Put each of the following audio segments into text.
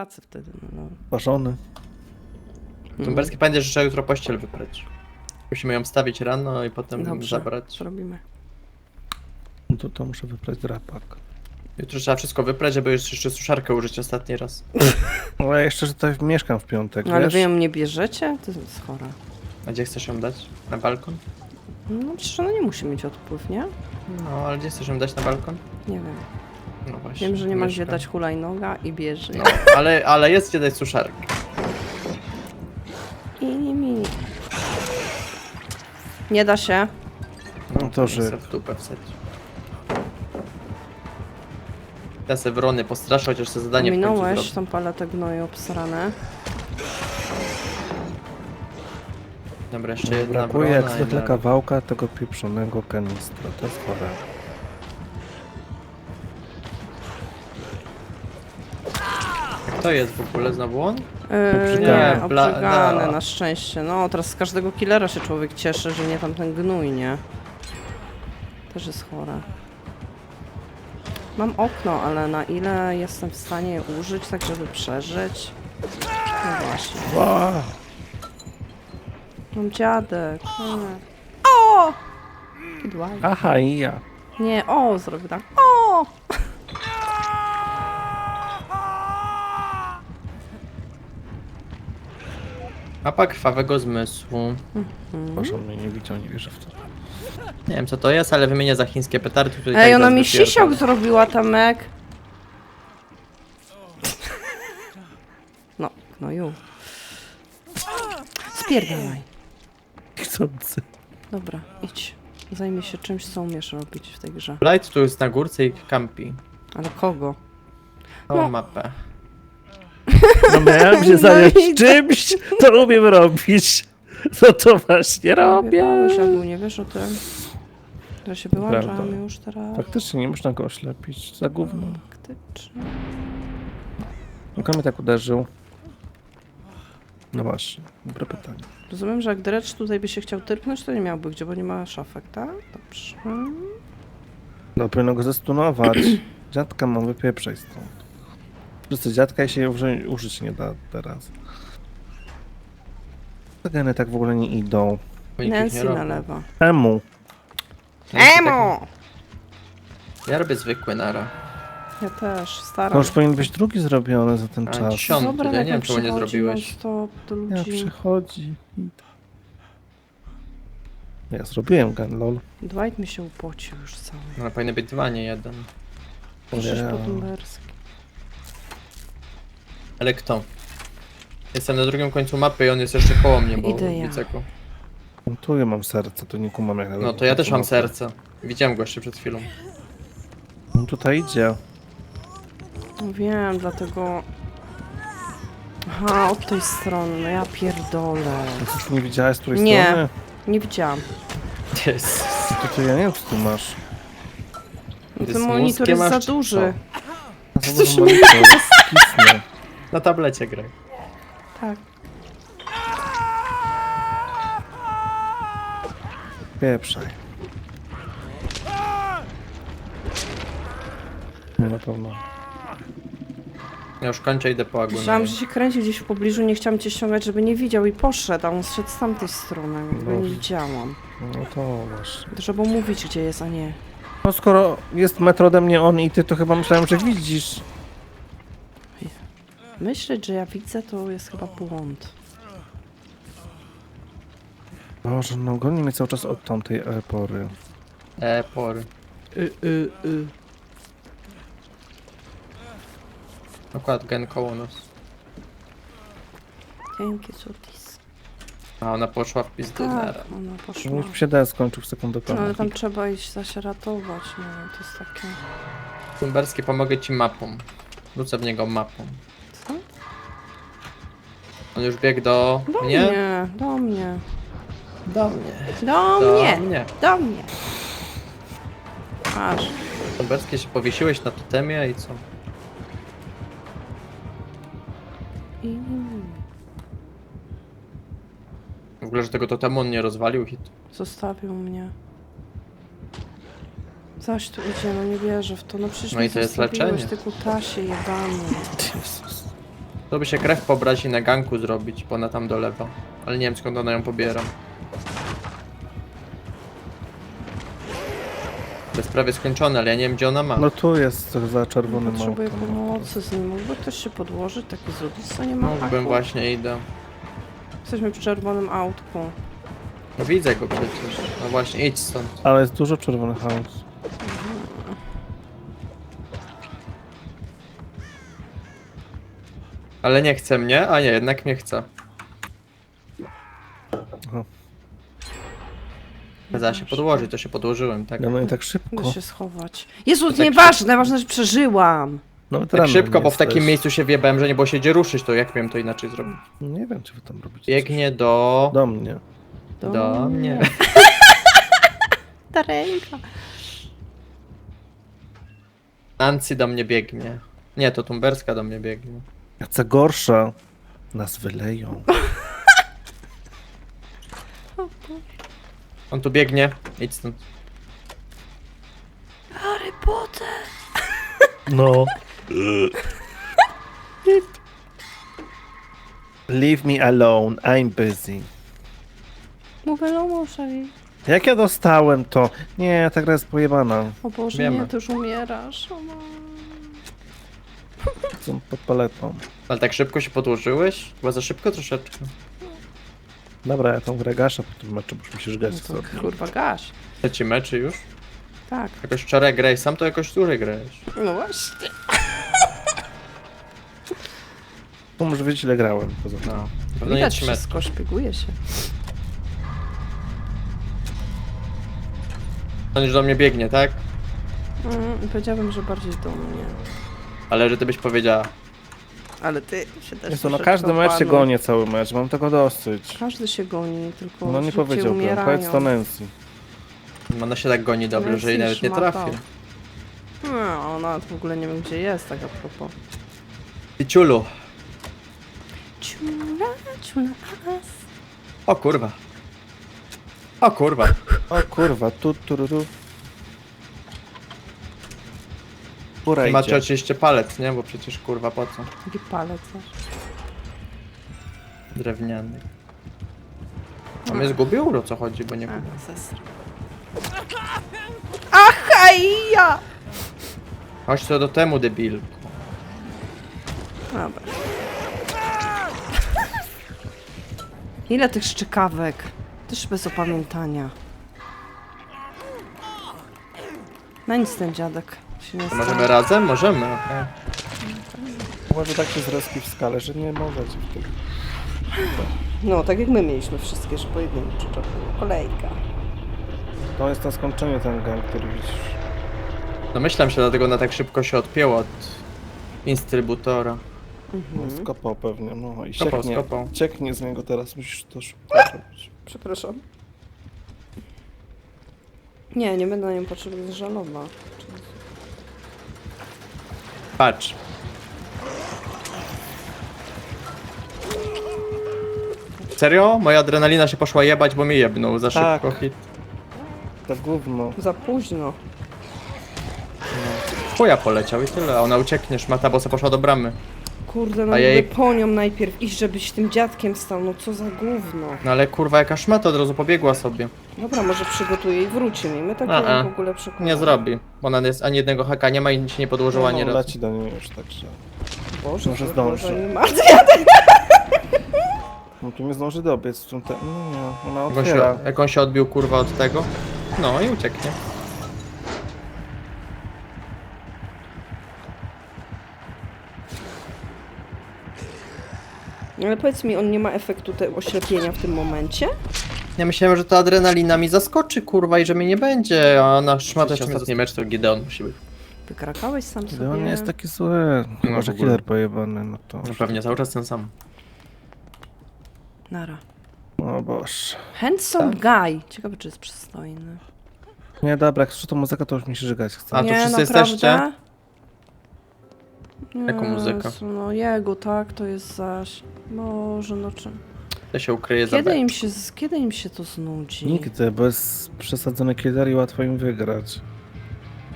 pracy wtedy. No, no. Ważony. Tumberski pamiętaj, że trzeba jutro pościel wyprać. Musimy ją stawić rano i potem Dobrze. zabrać. Zrobimy. No to, to muszę wybrać drapak. Jutro trzeba wszystko wyprać, żeby już jeszcze suszarkę użyć ostatni raz. No ja jeszcze że tutaj mieszkam w piątek, No, ale wiesz? wy ją nie bierzecie? To jest chora. A gdzie chcesz ją dać? Na balkon? No przecież ona nie musi mieć odpływ, nie? No, ale gdzie chcesz ją dać na balkon? Nie wiem. No właśnie. Wiem, że nie ma gdzie mieszkam. dać hulajnoga i bierze. No, ale, ale jest gdzie dać suszarkę. I nie mi. Nie da się. No to, że- Se w dupę wsadź. Ja se wrony postraszę, chociaż te zadanie w końcu Minąłeś zrobię. tą paletę gnoju obsrane. Dobra, jeszcze jedna Brakuje wrona jak i zwykle na- kawałka tego pieprzonego kanistra. To jest chore. Kto jest w ogóle znowu on? Yy, Obrzygany. nie, Bla- obrzygany no. na szczęście. No, teraz z każdego killera się człowiek cieszy, że nie tamten gnój, nie? Też jest chore. Mam okno, ale na ile jestem w stanie je użyć, tak żeby przeżyć? No właśnie. Mam dziadek. nie. O! Kidłaj. Aha, i ja. Nie, o, zrobię tak. O! Mapa krwawego zmysłu. Proszę, mnie nie widział, nie wierzę w to. Nie wiem co to jest, ale wymienię za chińskie petardy. Tutaj Ej, tak ona zaraz mi wypierdolę. sisiok zrobiła, Tamek. No, no ju. Spierdalaj. Chcący. Dobra, idź. Zajmij się czymś, co umiesz robić w tej grze. Blight tu jest na górce i kampi. Ale kogo? Tą No. mapę. No miałem się No zająć i- czymś, to umiem robić. No to właśnie robię. Wyjebałeś, Agu, nie wiesz o tym? Ja się wyłączam Prawda. już teraz. Faktycznie nie można go oślepić. Za gówno. Faktycznie. Kto mnie tak uderzył? No właśnie, dobre pytanie. Rozumiem, że jak Drecz tutaj by się chciał tyrknąć, to nie miałby gdzie, bo nie ma szafek, tak? Dobrze. No powinno go zestunować. Dziadka mam wypieprzej stąd. Wszyscy dziadka i się uży, użyć nie da teraz. Te geny tak w ogóle nie idą. Nancy robi. nalewa. Emu. Nancy tak- Ja robię zwykły nara. Ja też, To staram już powinien być drugi zrobiony za ten A, czas. dziesiąty. Dobra, ja jak nie wiem, on czemu nie przychodzi zrobiłeś. non-stop do Ja ludzi. przychodzi. Ja zrobiłem gen, lol. Dwight mi się upocił już cały. No, ale powinny być dwa, nie jeden. Przecież. Ale kto? Jestem na drugim końcu mapy i on jest jeszcze koło mnie, bo Idę ja. widzę go. Tu ja mam serce, to nie kumam jak No to ja też mam serce. Widziałem go jeszcze przed chwilą. No tutaj idzie. No wiem, dlatego... Aha, od tej strony, no ja pierdolę. No Coś nie widziałeś z której Nie. strony? Nie widziałam. Jest. To ty ja nie wiem co ty masz. No Ty Ten z monitor mózgiem jest za masz, czy duży. Co to monitor? Kisnę. Na tablecie graj. Tak. Pieprzaj. Nie na pewno. Ja już kończę, idę po agonę. Myślałam, że się kręci gdzieś w pobliżu, nie chciałam cię ściągać, żeby nie widział i poszedł, a on szedł z tamtej strony, go nie widziałam. No to właśnie. Trzeba mówić, gdzie jest, a nie. No skoro jest metr ode mnie on i ty, to chyba myślałem, że widzisz. Myśleć, że ja widzę, to jest chyba błąd. Boże, no goni mnie cały czas od tamtej e, pory. E, pory. Y, y, y. Akurat gen koło nas. Dzięki, cutis. A ona poszła w pizdę Tak, nara. ona poszła. Już się da skończył w sekundę No, ale tam trzeba iść, da się ratować, no to jest takie... Tumberski, pomogę ci mapą. Rzucę w niego mapą. On już biegł do Do mnie? mnie, do mnie. Do mnie. Do Do mnie, mnie. do mnie. Aż. Tumberski się powiesiłeś na totemie i co? I... W ogóle, że tego totemu on nie rozwalił hit. Zostawił mnie. Zaś tu idzie, no nie wierzę w to. No przecież No mnie i to jest zostawiłeś, leczenie. Ty kutasie jebany. Jezus. To by się krew pobrać i na ganku zrobić, bo ona tam dolewa. Ale nie wiem skąd ona ją pobiera. To jest prawie skończone, ale ja nie wiem gdzie ona ma. No tu jest za czerwonym Potrzebuję autem. pomocy z nim. Mógłby ktoś się podłożyć? Taki zrobić, co nie ma Mógłbym haku? właśnie idę. Jesteśmy przy czerwonym autku. No widzę go przecież. No właśnie, idź stąd. Ale jest dużo czerwonych aut. Ale nie chce mnie? A nie, jednak mnie chce. Aha. Za się podłożyć, to się podłożyłem, tak? No, no i tak szybko. Idę się schować. Jezu, tak nieważne, ważne, że przeżyłam. Nawet Tak szybko, nie bo w takim miejscu się wiebałem, że nie było się gdzie ruszyć, to jak wiem to inaczej zrobić? Nie wiem, czy wy tam robicie. Biegnie do... Do mnie. do mnie. Ta ręka. Nancy do mnie biegnie. Nie, to Tumberska do mnie biegnie. A co gorsza, nas wyleją. On tu biegnie. Idź stąd. Harry Potter. No. Leave me alone, I'm busy. Mówię, no muszę i... Jak ja dostałem to? Nie, ta gra jest pojebana. O Boże, Wiemy. nie, ty już umierasz. O, no. Są pod paletą. Ale tak szybko się podłożyłeś? Chyba za szybko troszeczkę. Dobra, ja tą grę gaszę po tym meczu, bo musisz grać no sobie. to kurwa gaś. Trzeci meczy już? Tak. Jakoś wczoraj grałeś sam, to jakoś dłużej grałeś. No właśnie. To może wiedzieć ile grałem poza tym. No. Pewno nie Widać trzy mecze. wszystko, szpieguje się. On już do mnie biegnie, tak? Mm, powiedziałabym, że bardziej do mnie. Ale że ty byś powiedziała. Ale ty się też Jest to, no troszeczkę każdy mecz się opadł. gonię cały mecz, mam tego dosyć. Każdy się goni, tylko No nie szybciej powiedziałbym, umierają. powiedz to Nancy. Ona się tak goni dobrze, że jej Nancy nawet nie szmata. trafię. No, ona w ogóle nie wiem gdzie jest, tak a propos. Ty ciulu. Ciula, ciula, as. O kurwa. O kurwa. O kurwa, tu, tu, tu, tu. Góra I macie idzie. oczywiście palec, nie? Bo przecież kurwa po co? Taki palec. aż. Drewniany. A mnie zgubił? O co chodzi, bo nie wiem. A, zesra. Aha, ja! Chodź to do temu debil. Dobra. Ile tych szczykawek? Też bez opamiętania. Na nic ten dziadek się nie To stanie. możemy razem? Możemy. okej. Może tak się zreski w skale, że nie mogę ci w tym. No, tak jak my mieliśmy wszystkie, że pojedynczo. Kolejka. To jest na skończenie ten gang, który widzisz. Domyślam się, dlatego ona tak szybko się odpięła od instrybutora. Mhm. No, skopał pewnie, no i Skopał, cieknie, skopał. cieknie z niego teraz, musisz to szybko zrobić. Przepraszam. Nie, nie będę na nią patrzył, jest żalowa. Patrz. Serio? Moja adrenalina się poszła jebać, bo mnie jebnął za Tak. szybko hit. To gówno. Za późno. Chuja poleciał i tyle, a ona ucieknie, szmata, bo se poszła do bramy. Kurde, no A jej- po nią najpierw iść, żebyś tym dziadkiem stał, no co za gówno. No ale kurwa, jaka szmata od razu pobiegła sobie. Dobra, może przygotuje i wróci mi. My takie A-a. w ogóle przykładamy. Nie zrobi, bo ona jest ani jednego haka nie ma i się nie podłożyła ani no, razu. leci do niej już, także... Boże, Może zdąży. Boże, nie martw się. No tu nie zdąży dobiec, tu te... no nie, ona Jak on, otwiera. się, jak on się odbił kurwa od tego, no i ucieknie. Ale powiedz mi, on nie ma efektu te oślepienia w tym momencie? Ja myślałem, że to adrenalina mi zaskoczy kurwa i że mnie nie będzie, a na szmatę się ostatni mecz to Gideon musi być. Wykrakałeś sam Gdy sobie. on nie jest taki zły, chyba No, że ogóle. killer pojebany, no to... No pewnie cały czas ten sam. Nara. O boż. Handsome guy. Ciekawe, czy jest przystojny. Nie, dobra, jak słyszę tą muzykę, to już mi się żygać chce. A, tu nie, wszyscy jesteście? Jaką muzykę? Jezu, No jego, tak, to jest zaś. Boże, no czym? To się ukryje za Kiedy im się, z- kiedy im się to znudzi? Nigdy, bo jest przesadzony killer i łatwo im wygrać.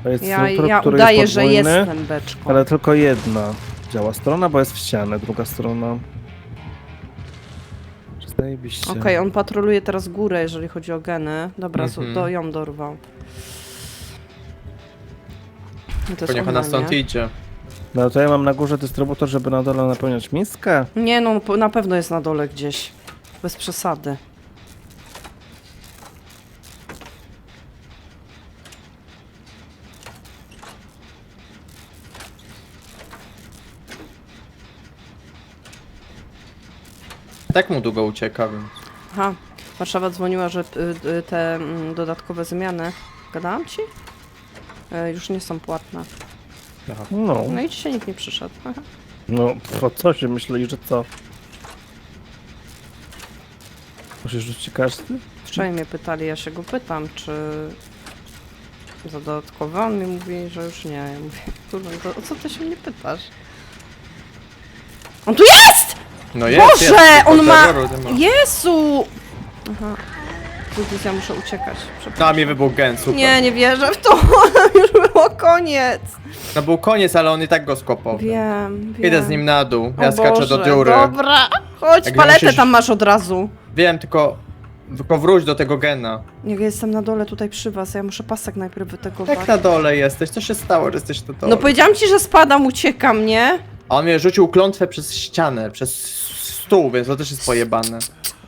To jest Ja, trup, ja który udaję, jest że podwójny, jestem beczką. ale tylko jedna. działa strona, bo jest w ścianę, druga strona. Zajebiście. Okej, on patroluje teraz górę, jeżeli chodzi o geny. Dobra, Mhm. do, ją dorwał. To Bo jest niech ona ona, stąd nie? idzie. No to ja mam na górze dystrybutor, żeby na dole napełniać miskę. Nie no, po- na pewno jest na dole gdzieś. Bez przesady. Tak mu długo ucieka, więc... Aha, Warszawa dzwoniła, że y, y, te mm, dodatkowe zmiany, gadałam ci? Y, już nie są płatne. Aha. No, No i dzisiaj nikt nie przyszedł. Aha. no, po co się myśleli, że co? Musisz rzucić każdy? Wczoraj mnie pytali, ja się go pytam, czy za dodatkowe. On mi mówi, że już nie. Ja mówię, kurwa, to o co ty się mnie pytasz? On tu jest! No jest, Boże, jest, on ma- ma. Jezu! Aha. Ja muszę uciekać. Przepraszam. A, mi wybuchł gen, super. Nie, nie wierzę w to. Już koniec. No był koniec, ale on i tak go skopał. Wiem, wiem. Idę z nim na dół, ja O skaczę do Boże, dziury. Dobra, chodź, Jak paletę musisz- tam masz od razu. Wiem, tylko... Tylko wróć do tego gena. Jak ja jestem na dole tutaj przy was, ja muszę pasek najpierw wytegować. Jak na dole jesteś? Co się stało, że jesteś na dole? No powiedziałam ci, że spadam, uciekam, nie? A on mnie rzucił klątwę przez ścianę, przez stół, więc to też jest pojebane.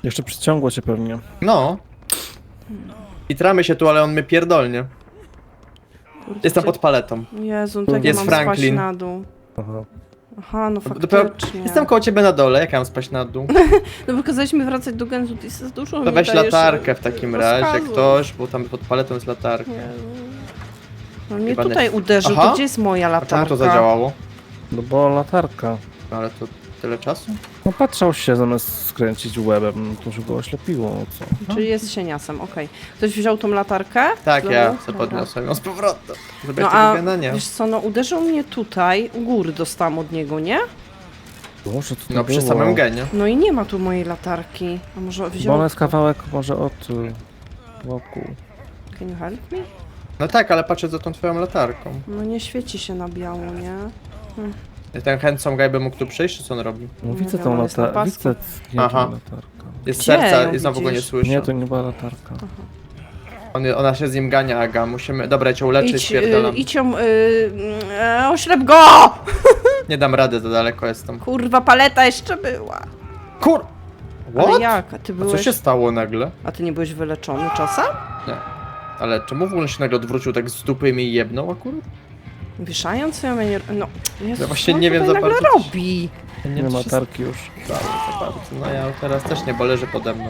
Jeszcze przyciągło cię pewnie. No. I tramy się tu, ale on mnie pierdolnie. Kurde, gdzie- pod paletą. Jezu, no tak Jest mam Franklin. spaść na dół. Aha. Aha, no Dopiero- faktycznie. Jestem koło ciebie na dole, jak ja mam spać na dół? No bo kazaliśmy wracać do Genzu, ty jest dużo To mi weź dajesz, latarkę w takim rozkazów. razie, ktoś, bo tam pod paletą jest latarka. Jezu. No mnie Chyba tutaj nie- uderzył, Aha. to gdzie jest moja A latarka? czemu to zadziałało? No bo latarka. No ale to tyle czasu? No patrzał się zamiast skręcić łebem, no to już go oślepiło, no co? Czyli jest cieniasem, okej. Ktoś wziął tą latarkę? Tak, ja Dobra. sobie podniosłem ją z powrotem. Żeby No no, a nie. wiesz co, no uderzył mnie tutaj, u góry dostałam od niego, nie? Boże, co to No przy było? samym genie. No i nie ma tu mojej latarki. A może Bo wziął... ona jest kawałek może od y, boku. Can you help me? No tak, ale patrzę za tą twoją latarką. No nie świeci się na biało, nie? Ten handsome guy by mógł tu przyjść, czy co on robi? No widzę tą on jest na latarkę. pasku. Widzę Aha. latarka. Jest Gdzie serca ją i znowu go nie widzisz? słyszę. Nie, to nie była latarka. On, ona się z nim gania, Aga. Musimy... Dobra, ja cię uleczę i Idź, y, idź ją... Y, y, oślep go! Nie dam rady, za daleko jestem. Kurwa, paleta jeszcze była. Kur... Ale What? jak? A ty A co się stało nagle? A ty nie byłeś wyleczony czasem? Nie. Ale czemu w ogóle się nagle odwrócił tak z dupy i mi jebnął akurat? Wieszając ją, ja nie... No, Jezus, Ja właśnie co on nie wiem tutaj za nagle bardzo, co- robi? Nie ma latarki już. Bardzo, za bardzo. No ja teraz też nie, bo leży pode mną.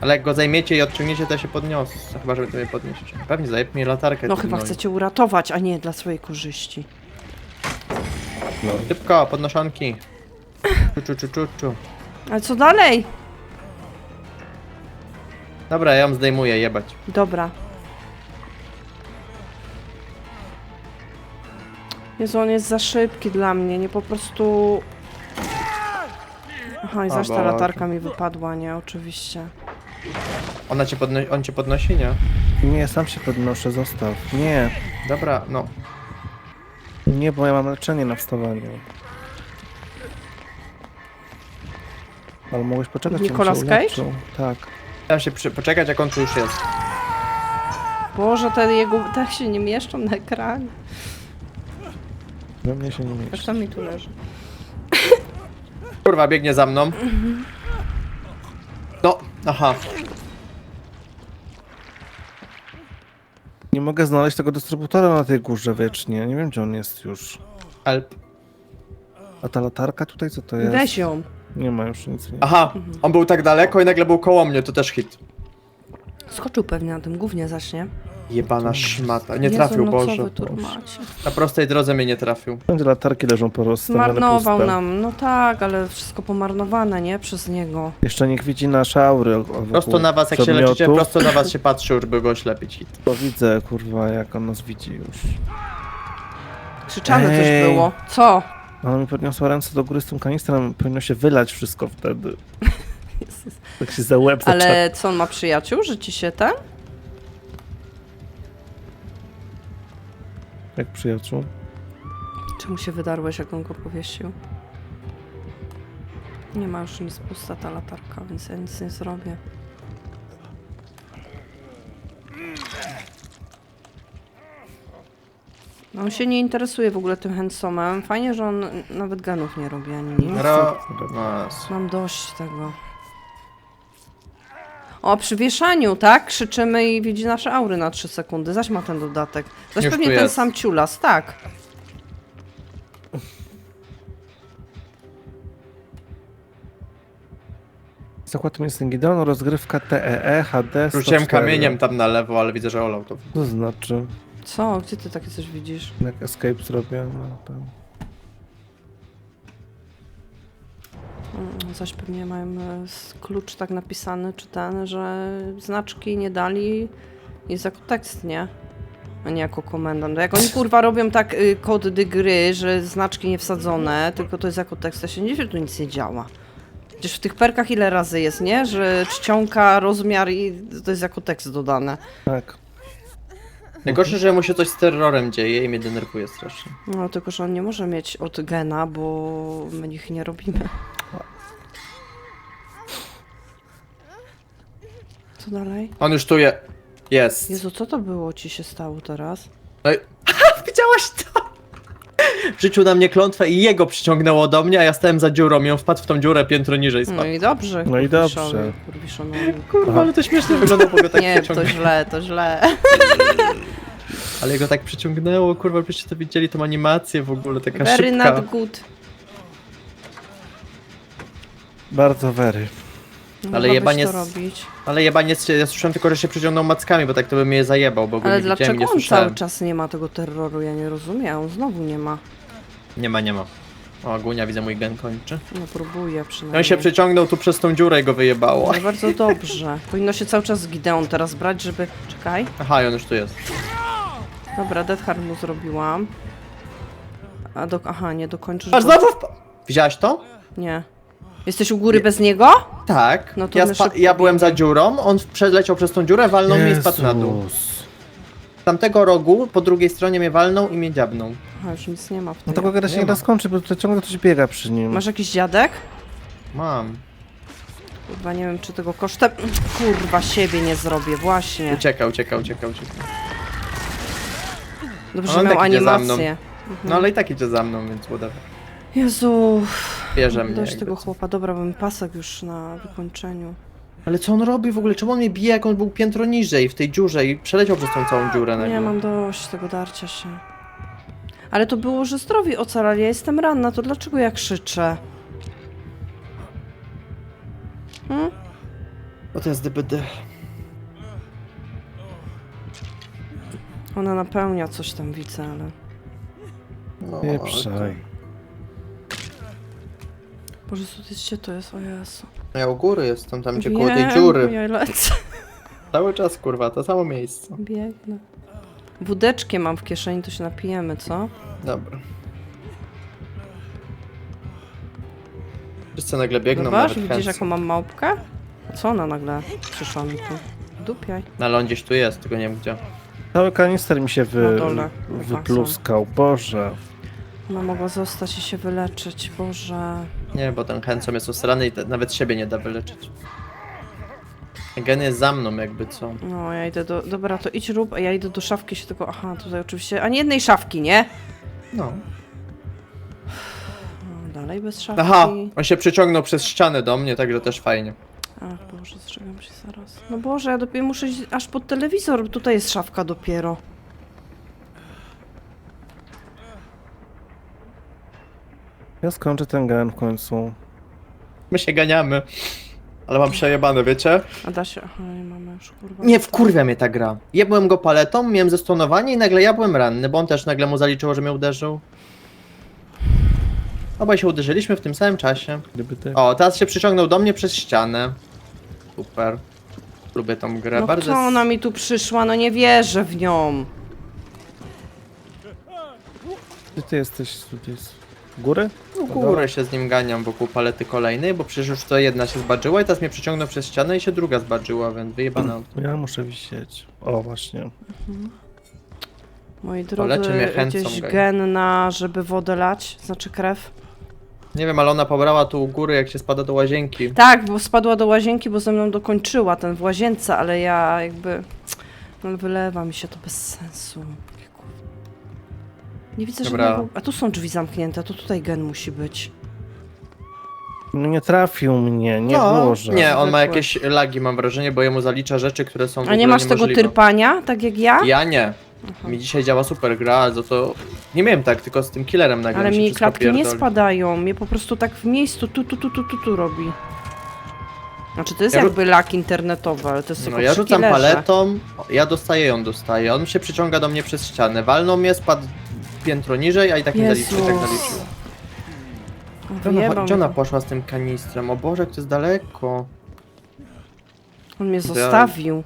Ale jak go zajmiecie i odciągniecie, to ja się podniosę. Chyba, żeby to mnie podnieść. Pewnie zajeb mi latarkę. No chyba chcecie uratować, a nie dla swojej korzyści. No. Szybko, podnoszonki. Czu, czu, czu, czu, czu. Ale co dalej? Dobra, ja ją zdejmuję, jebać. Dobra. Jezu, on jest za szybki dla mnie, nie po prostu... Aha, i zaś ta latarka mi wypadła, nie? Oczywiście. Ona cię podnosi, on cię podnosi, nie? Nie, sam się podnoszę, zostaw. Nie, Dobra, no. nie, bo ja mam leczenie na wstawaniu. Ale mogłeś poczekać, aż Nicolas się Cage? uleczył. Tak. Chciałem się przy, poczekać, jak on tu już jest. Boże, te jego tak się nie mieszczą na ekranie. We mnie się nie mieści. tam mi tu leży? Kurwa, biegnie za mną. No, aha. Nie mogę znaleźć tego dystrybutora na tej górze wiecznie. Nie wiem, gdzie on jest już. Help. A ta latarka tutaj, co to jest? Weź ją. Nie ma już nic. Nie. Aha, on był tak daleko i nagle był koło mnie, to też hit. Skoczył pewnie na tym głównie zacznie. Jebana szmata. Nie Jezu, trafił, no co Boże. wy tu Boże. macie? Na prostej drodze mnie nie trafił. Wszędzie latarki leżą porozstawione Zmarnował puste. nam. No tak, ale wszystko pomarnowane, nie? Przez niego. Jeszcze niech widzi nasze aury wokół Prosto na was, jak się leczycie, prosto na was się patrzy, żeby go oślepić. To widzę, kurwa, jak on nas widzi już. Krzyczane Ej. coś było. Co? Ona mi podniosła ręce do góry z tym kanistrem, powinno się wylać wszystko wtedy. Jezus. Tak się za łeb. Ale co on ma przyjaciół, że ci się ten? Jak przyjaciół. Czemu się wydarłeś, jak on go powiesił? Nie ma już nic pusta ta latarka, więc ja nic nie zrobię. No on się nie interesuje w ogóle tym handsomem. Fajnie, że on nawet ganów nie robi ani nic. Ro... Mam dość tego. O, przy wieszaniu, tak? Krzyczymy i widzi nasze aury na 3 sekundy. Zaś ma ten dodatek. Zaś Już pewnie tu ten jest. sam ciulas, tak. Zakładem jest Gideon, rozgrywka TEE, HD, Rzuciłem 104. kamieniem tam na lewo, ale widzę, że olał to. To znaczy, Co? Gdzie ty takie coś widzisz? jak escape zrobię, no to... Zaś pewnie mają e, klucz tak napisany, czy ten, że znaczki nie dali jest jako tekst, nie? A nie jako komendant. Jak oni kurwa robią tak y, kody gry, że znaczki nie wsadzone, tylko to jest jako tekst, to się nie dziwię, że tu nic nie działa. Przecież w tych perkach ile razy jest, nie? Że czcionka, rozmiar i to jest jako tekst dodane. Tak. Najgorsze, że mu się coś z terrorem dzieje i mnie denerwuje strasznie. No tylko, że on nie może mieć od gena, bo my ich nie robimy. Co dalej? On już tu je... jest. Jezu, co to było ci się stało teraz? No i... Widziałaś to? W życiu na mnie klątwę i jego przyciągnęło do mnie, a ja stałem za dziurą i on wpadł w tą dziurę piętro niżej No spadł. i dobrze. No i kurwiszowi, dobrze. Kurwa, ale to śmiesznie wygląda, bo go tak Nie, to przyciągnęło. źle, to źle. Ale go tak przyciągnęło, kurwa, byście to widzieli, tą animację w ogóle, taka Very szybka. not good. Bardzo very. No, Ale jebanie to robić. Ale jebaniec się, ja słyszałem tylko, że się przyciągnął mackami, bo tak to by mnie zajebał, bo Ale dlaczego nie on słyszałem. cały czas nie ma tego terroru? Ja nie rozumiem, on znowu nie ma. Nie ma, nie ma. O, Gunia, widzę mój gen kończy. No próbuję On przynajmniej. się przyciągnął tu przez tą dziurę i go wyjebało. No bardzo dobrze. Powinno się cały czas z Gideon teraz brać, żeby... Czekaj. Aha, on już tu jest. Dobra, Death Hard mu zrobiłam. A do... Aha, nie dokończysz. Aż bo- znowu wpa- Widziałaś to? Nie. Jesteś u góry bez niego? Tak. No to ja, my spa- szybko ja byłem za dziurą, on przeleciał przez tą dziurę, walnął mnie i spadł na dół. Jezus. Z tamtego rogu, po drugiej stronie mnie walnął i mnie dziabnął. A już nic nie ma w No tej... tego gra się Nie nie da ma. skończyć, bo tutaj ciągle coś biega przy nim. Masz jakiś dziadek? Mam. Kurwa, nie wiem czy tego kosztem... Kurwa, siebie nie zrobię, właśnie. Ucieka, ucieka, ucieka, ucieka. Dobrze, On że miał tak idzie za mną. animację. No ale i tak idzie za mną, więc whatever. Jezu, Bierze mnie. dość jakby tego chłopa. Dobra, bym pasek już na wykończeniu. Ale co on robi w ogóle? Czemu on mnie bije, jak on był piętro niżej, w tej dziurze i przeleciał przez tą całą dziurę nagle? Nie, mam dość tego darcia się. Ale to było, że zdrowi ocalali. Ja jestem ranna, to dlaczego ja krzyczę? Hmm? Bo to jest DBD. Ona napełnia coś tam, widzę, ale... No, Nie ale przej. Boże, co to jest, gdzie to jest? O Jezu. to- Ja u góry jestem, tam gdzie koło tej Wiem, dziury. Ja lecę. Cały czas, kurwa, to samo miejsce. Biegnę. Wódeczkę mam w kieszeni, to się napijemy, co? Dobra. Wszyscy nagle biegną Zobacz, nawet widzisz chętnie. jaką mam małpkę? A co ona nagle przyszła mi tu? Dupiaj. Na lądzieś tu jest, tylko nie wiem gdzie. Cały kanister mi się wy... Na dole. wypluskał, Boże. Ona mogła zostać i się wyleczyć, Boże. Nie, bo ten chęcą jest osrany i te, nawet siebie nie da wyleczyć. Gen jest za mną jakby co. No, ja idę do... Dobra, to idź rób, a ja idę do szafki się tego... Aha, tutaj oczywiście... Ani jednej szafki, nie? No. No, dalej bez szafki. Aha, on się przyciągnął przez ścianę do mnie, także też fajnie. Ach, Boże, zrzegam się zaraz. No Boże, ja dopiero muszę iść aż pod telewizor, tutaj jest szafka dopiero. Ja skończę ten gen w końcu. My się ganiamy. Ale mam przejebane, wiecie? A da się... Aha, nie mamy już, kurwa. Nie, wkurwia mnie ta gra. Jebłem go paletą, miałem zestonowanie i nagle ja byłem ranny, bo on też nagle mu zaliczyło, że mnie uderzył. Obaj się uderzyliśmy w tym samym czasie. Gdyby ty... O, teraz się przyciągnął do mnie przez ścianę. Super. Lubię tą grę. No Bardzo kto ona mi tu przyszła? No nie wierzę w nią. Gdzie ty jesteś? Tutaj z góry? W górę się z nim ganiam wokół palety kolejnej, bo przecież już to jedna się zbadżyła i teraz mnie przyciągnął przez ścianę i się druga zbadżyła, więc wyjebana. Ja muszę wisieć. O, właśnie. Moi Leczy mnie drodzy, chęcą gdzieś gej. gen na, żeby wodę lać, znaczy krew. Nie wiem, ale ona pobrała tu u góry, jak się spada do łazienki. Tak, bo spadła do łazienki, bo ze mną dokończyła ten w łazience, ale ja jakby... No wylewa mi się to bez sensu. Nie widzę Dobra. żadnego... A tu są drzwi zamknięte, to tutaj gen musi być. No nie trafił mnie, nie no, włożę. Nie, on ma jakieś lagi, mam wrażenie, bo jemu zalicza rzeczy, które są w A nie masz tego niemożliwe. tyrpania, tak jak ja? Ja nie. Aha. Mi dzisiaj działa super gra, za to... Nie miałem tak, tylko z tym killerem nagle Ale mi się mi wszystko klatki nie pierdoli. spadają, mnie po prostu tak w miejscu tu, tu, tu, tu, tu, tu robi. Znaczy to jest Ja rzu- jakby lak internetowy, ale to jest No tylko ja przy rzucam killerze. paletą, ja dostaję, on dostaje. On się przyciąga do mnie przez ścianę. Walnął mnie, spadł piętro niżej, a i tak nie Jezus. zaliczył, tak zaliczył. Gdzie ona, Wyjebał gdzie ona mnie. poszła z tym kanistrem? O Boże, jak to jest daleko. On mnie zostawił.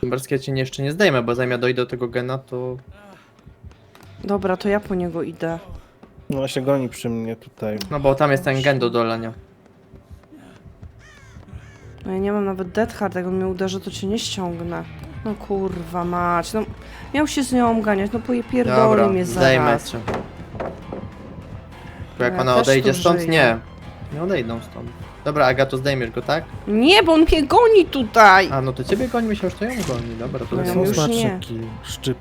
Timberskie cię jeszcze nie zdejmę, bo zanim ja dojdę do tego gena, to... Dobra, to ja po niego idę. No się goni przy mnie tutaj. No bo tam jest ten gen do dolenia. No ja nie mam nawet dead hard, jak on mnie uderzy, to cię nie ściągnę. No kurwa mać, no miał się z nią ganiać, no poje pierdoli Dobra, mnie zdejmę zaraz. cię. Bo jak Ja ona też odejdzie tu stąd? żyję. Nie. Nie odejdą stąd. Dobra, Agato, zdejmiesz go, tak? Nie, bo on mnie goni tutaj! A, no to ciebie goni, myślałem, że to ją goni. Dobra, to No ja Są już nie. szczyp